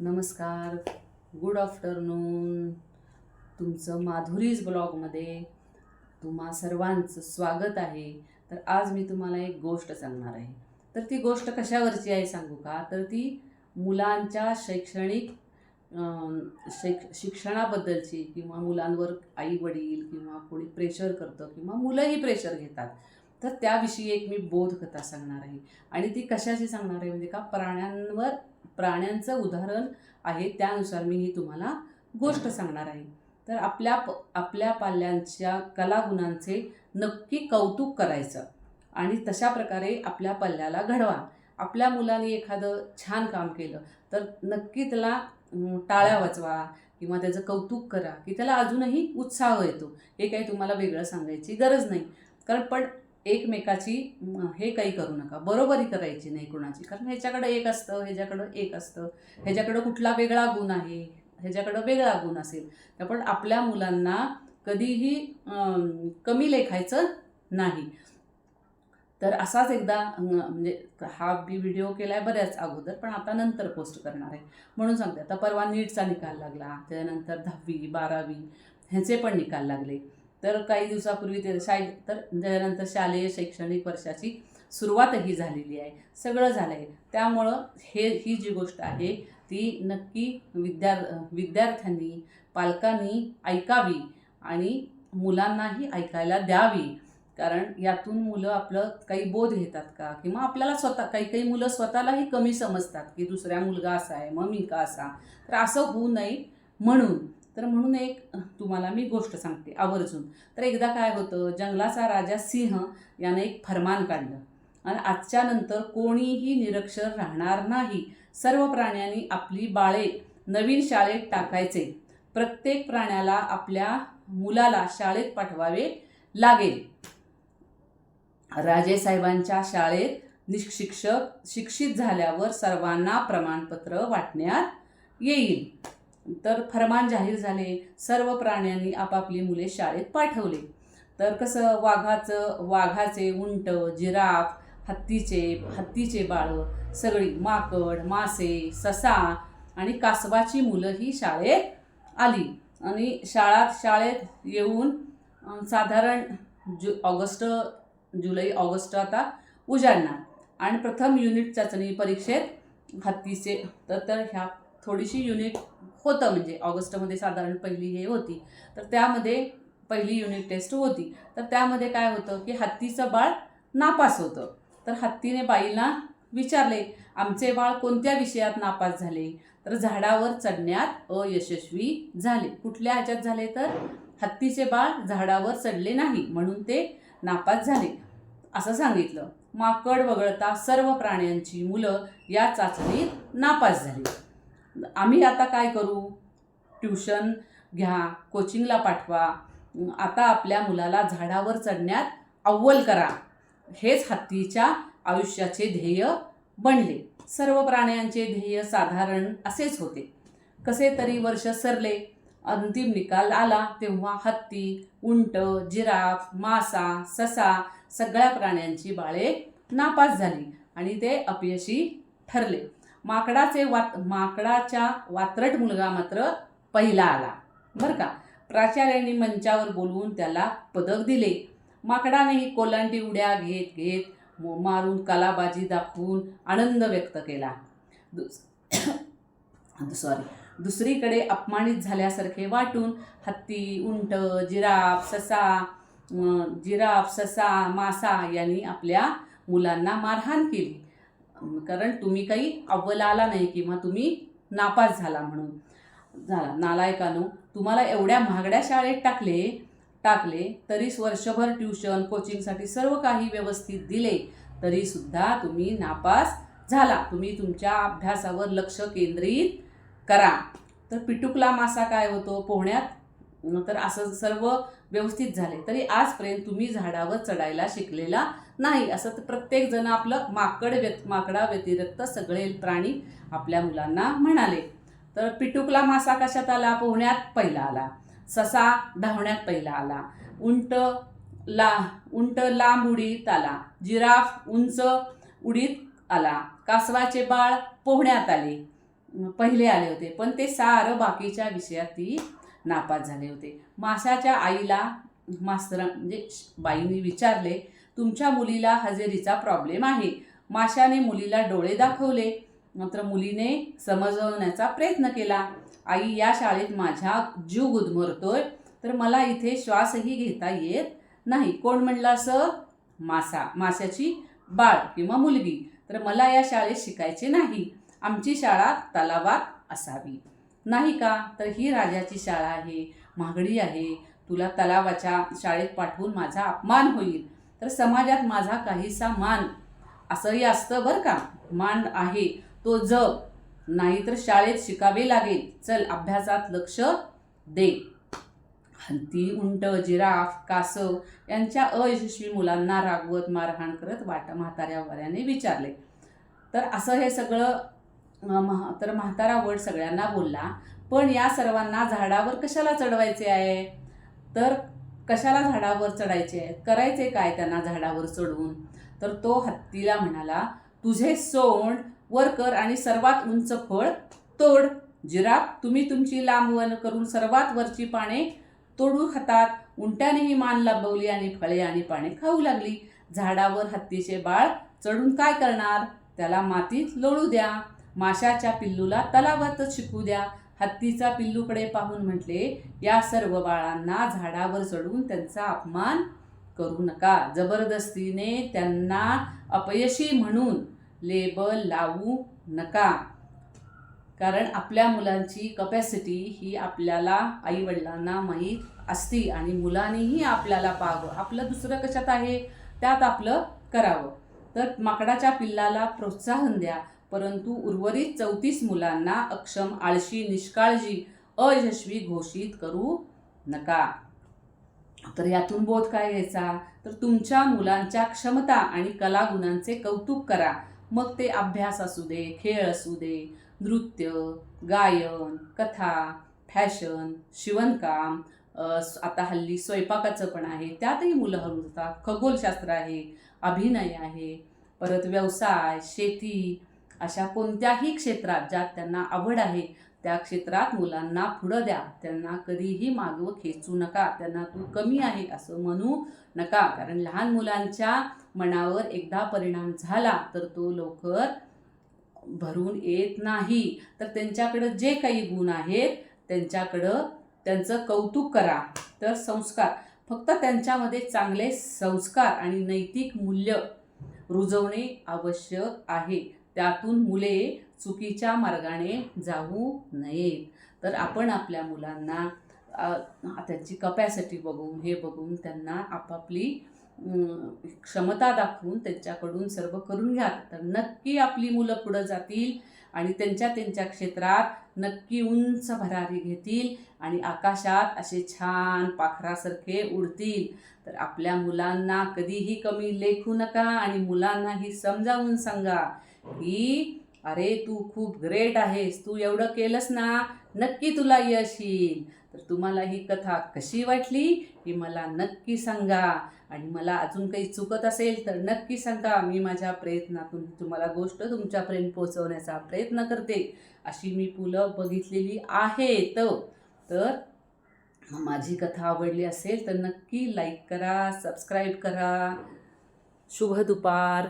नमस्कार. Good afternoon तुमचं माधुरीज ब्लॉगमध्ये तुम्हा सर्वांचं स्वागत आहे. तर आज मी तुम्हाला एक गोष्ट सांगणार आहे. तर ती गोष्ट कशावरची आहे सांगू का? तर ती मुलांच्या शैक्षणिक शैक्ष शिक्षणाबद्दलची किंवा मुलांवर आई वडील किंवा कोणी प्रेशर करतं किंवा मुलंही प्रेशर घेतात. तर त्याविषयी एक मी बोधकथा सांगणार आहे. आणि ती कशाची सांगणार आहे म्हणजे का? प्राण्यांवर प्राण्यांचं उदाहरण आहे त्यानुसार मी ही तुम्हाला गोष्ट सांगणार आहे. तर आपल्या प आपल्या पाल्यांच्या कलागुणांचे नक्की कौतुक करायचं आणि तशा प्रकारे आपल्या पल्ल्याला घडवा. आपल्या मुलाने एखादं छान काम केलं तर नक्की त्याला टाळ्या वाचवा किंवा त्याचं कौतुक करा की त्याला अजूनही उत्साह येतो. हे काही तुम्हाला वेगळं सांगायची गरज नाही. कारण पण एकमेकाची हे काही करू नका. बरोबरी करायची नाही कुणाची. कारण ह्याच्याकडं एक असतं ह्याच्याकडं एक असतं. ह्याच्याकडं कुठला वेगळा गुण आहे ह्याच्याकडं वेगळा गुण असेल. तर पण आपल्या मुलांना कधीही कमी लेखायचं नाही. तर असाच एकदा म्हणजे हा बी व्हिडिओ केला आहे बऱ्याच अगोदर पण आता नंतर पोस्ट करणार आहे. म्हणून सांगते आता परवा नीटचा निकाल लागला. त्यानंतर दहावी बारावी ह्याचे पण निकाल लागले. तर काही दिवसापूर्वी ते शाळे तर त्यानंतर शालेय शैक्षणिक वर्षाची सुरुवातही झालेली आहे. सगळं झालं आहे त्यामुळं हे ही जी गोष्ट आहे ती नक्की विद्या विद्यार्थ्यांनी पालकांनी ऐकावी आणि मुलांनाही ऐकायला द्यावी. कारण यातून मुलं आपलं काही बोध घेतात का? किंवा आपल्याला स्वतः काही काही मुलं स्वतःलाही कमी समजतात की दुसऱ्या मुलगा असा आहे मग मी का असा? तर असं होऊ नये म्हणून तर म्हणून एक तुम्हाला मी गोष्ट सांगते आवर्जून. तर एकदा काय होतं जंगलाचा राजा सिंह यानं एक फरमान काढलं. आणि आजच्या नंतर कोणीही निरक्षर राहणार नाही. सर्व प्राण्यांनी आपली बाळे नवीन शाळेत टाकायचे. प्रत्येक प्राण्याला आपल्या मुलाला शाळेत पाठवावे लागेल. राजेसाहेबांच्या शाळेत निशिक्षक शिक्षित झाल्यावर सर्वांना प्रमाणपत्र वाटण्यात येईल. तर फरमान जाहीर झाले सर्व प्राण्यांनी आपापली मुले शाळेत पाठवले. तर कसं वाघाचं वाघाचे उंट जिराफ हत्तीचे हत्तीचे बाळं सगळी माकड मासे ससा आणि कासवाची मुलं ही शाळेत आली. आणि शाळात शाळेत येऊन साधारण जु ऑगस्ट जुलै ऑगस्ट आता उजाडणार. आणि प्रथम युनिट चाचणी परीक्षेत हत्तीचे तर तर ह्या थोडीशी युनिट होतं म्हणजे ऑगस्टमध्ये साधारण पहिली हे होती. तर त्यामध्ये पहिली युनिट टेस्ट होती. तर त्यामध्ये काय होतं की हत्तीचं बाळ नापास होतं. तर हत्तीने बाईला विचारले आमचे बाळ कोणत्या विषयात नापास झाले? तर झाडावर चढण्यात अयशस्वी झाले. कुठल्या ह्याच्यात झाले तर? हत्तीचे बाळ झाडावर चढले नाही म्हणून ते नापास झाले. असं सांगितलं. माकड वगळता सर्व प्राण्यांची मुलं या चाचणीत नापास झाली. आम्ही आता काय करू? ट्युशन घ्या कोचिंगला पाठवा. आता आपल्या मुलाला झाडावर चढण्यात अव्वल करा. हेच हत्तीच्या आयुष्याचे ध्येय बनले. सर्व प्राण्यांचे ध्येय साधारण असेच होते. कसे तरी वर्ष सरले. अंतिम निकाल आला तेव्हा हत्ती उंट जिराफ मासा ससा सगळ्या प्राण्यांची बाळे नापास झाली आणि ते अपयशी ठरले. माकडाचे वात माकडाच्या वात्रट मुलगा मात्र पहिला आला. बरं का? प्राचार्यांनी मंचावर बोलवून त्याला पदक दिले. माकडानेही कोलांटी उड्या घेत घेत मारून कलाबाजी दाखवून आनंद व्यक्त केला. सॉरी दुसरीकडे अपमानित झाल्यासारखे वाटून हत्ती उंट जिराफ ससा जिराफ ससा मासा यांनी आपल्या मुलांना मारहाण केली. कारण तुम्ही काही अव्वल आला नाही किंवा तुम्ही नापास झाला म्हणून. झाला. नालायकानो तुम्हाला एवढ्या महागड्या शाळेत टाकले टाकले तरीच वर्षभर ट्युशन कोचिंगसाठी सर्व काही व्यवस्थित दिले तरीसुद्धा तुम्ही नापास झाला. तुम्ही तुमच्या अभ्यासावर लक्ष केंद्रित करा. तर पिटुकला मासा काय होतो? पोहण्यात तर असं सर्व व्यवस्थित झाले. तरी आजपर्यंत तुम्ही झाडावर चढायला शिकलेला नाही. असं तर प्रत्येक जण आपलं माकड व्यत माकडा व्यतिरिक्त सगळे प्राणी आपल्या मुलांना म्हणाले. तर पिटुकला मासा कशात आला? पोहण्यात पहिला आला. ससा धावण्यात पहिला आला. उंट ला उंट लांब उडीत आला. जिराफ उंच उडीत आला. कासवाचे बाळ पोहण्यात आले. पहिले आले होते. पण ते सारं बाकीच्या विषयात ती नापास झाले होते. माशाच्या आईला मास्तर म्हणजे श- बाईंनी विचारले तुमच्या मुलीला हजेरीचा प्रॉब्लेम आहे. माशाने मुलीला डोळे दाखवले. मात्र मुलीने समजवण्याचा प्रयत्न केला. आई या शाळेत माझ्या जीव गुदमरतोय तर मला इथे श्वासही घेता येत नाही. कोण म्हणलं असं मासा माशाची बाळ किंवा मुलगी. तर मला या शाळेत शिकायचे नाही. आमची शाळा तलावात असावी. नाही का? तर ही राजाची शाळा आहे महागडी आहे. तुला तलावाच्या शाळेत पाठवून माझा अपमान होईल. तर समाजात माझा काहीसा मान. असंही असतं बरं का? मान आहे. तो जग नाहीतर शाळेत शिकावे लागेल. चल अभ्यासात लक्ष दे. हत्ती उंट जिराफ कासव यांच्या अयशस्वी मुलांना रागवत मारहाण करत वाट म्हाताऱ्या वाऱ्याने विचारले. तर असं हे सगळं महा तर म्हातारा वड सगळ्यांना बोलला पण या सर्वांना झाडावर कशाला चढवायचे आहे? तर कशाला झाडावर चढायचे आहे? करायचे काय त्यांना झाडावर चढवून तर तो हत्तीला म्हणाला तुझे सोंड वर कर आणि सर्वात उंच फळ तोड. जिराफ तुम्ही तुमची लांबवण करून सर्वात वरची पाने तोडू खातात. उंट्यानेही मान लांबवली आणि फळे आणि पाने खाऊ लागली. झाडावर हत्तीचे बाळ चढून काय करणार? त्याला मातीत लोळू द्या. माशाच्या पिल्लूला तलावातच शिकू द्या. हत्तीचा पिल्लूकडे पाहून म्हटले या सर्व बाळांना झाडावर चढून त्यांचा अपमान करू नका. जबरदस्तीने त्यांना अपयशी म्हणून लेबल लावू नका. कारण आपल्या मुलांची कपॅसिटी ही आपल्याला आईवडिलांना माहीत असती आणि मुलांनीही आपल्याला पाहावं. आपलं दुसरं कशात आहे? त्यात आपलं करावं. तर माकडाच्या पिल्लाला प्रोत्साहन द्या. परंतु उर्वरित चौतीस मुलांना अक्षम आळशी निष्काळजी अयशस्वी घोषित करू नका. तर यातून बोध काय घ्यायचा? तर तुमच्या मुलांच्या क्षमता आणि कलागुणांचे कौतुक करा. मग ते अभ्यास असू दे खेळ असू दे नृत्य गायन कथा फॅशन शिवणकाम आता हल्ली स्वयंपाकाचं पण आहे. त्यातही मुलं हरवतात खगोलशास्त्र आहे अभिनय आहे परत व्यवसाय शेती अशा कोणत्याही क्षेत्रात ज्यात त्यांना आवड आहे त्या क्षेत्रात मुलांना पुढं द्या. त्यांना कधीही मागवं खेचू नका. त्यांना तू कमी आहे असं म्हणू नका. कारण लहान मुलांच्या मनावर एकदा परिणाम झाला तर तो लवकर भरून येत नाही. तर त्यांच्याकडं जे काही गुण आहेत त्यांच्याकडं त्यांचं कौतुक करा. तर संस्कार. फक्त त्यांच्यामध्ये चांगले संस्कार आणि नैतिक मूल्य रुजवणे आवश्यक आहे. त्यातून मुले चुकीच्या मार्गाने जाऊ नयेत. तर आपण आपल्या मुलांना त्यांची कपॅसिटी बघून हे बघून त्यांना आपापली क्षमता दाखवून त्यांच्याकडून सर्व करून घ्या. तर नक्की आपली मुलं पुढं जातील आणि त्यांच्या त्यांच्या क्षेत्रात नक्की उंच भरारी घेतील आणि आकाशात असे छान पाखरासारखे उडतील. तर आपल्या मुलांना कधीही कमी लेखू नका आणि मुलांनाही समजावून सांगा. की अरे तू खूप ग्रेट आहेस. तू एवढं केलंस ना नक्की तुला यश येईल. तर तुम्हाला ही कथा कशी वाटली ही मला नक्की सांगा. आणि मला अजून काही चुकत असेल तर नक्की सांगा. मी माझ्या प्रयत्नातून तुम्हाला गोष्ट तुमच्यापर्यंत पोहोचवण्याचा प्रयत्न करते. अशी मी पुलं बघितलेली आहेत. तर माझी कथा आवडली असेल तर नक्की लाईक करा सबस्क्राईब करा. शुभ दुपार.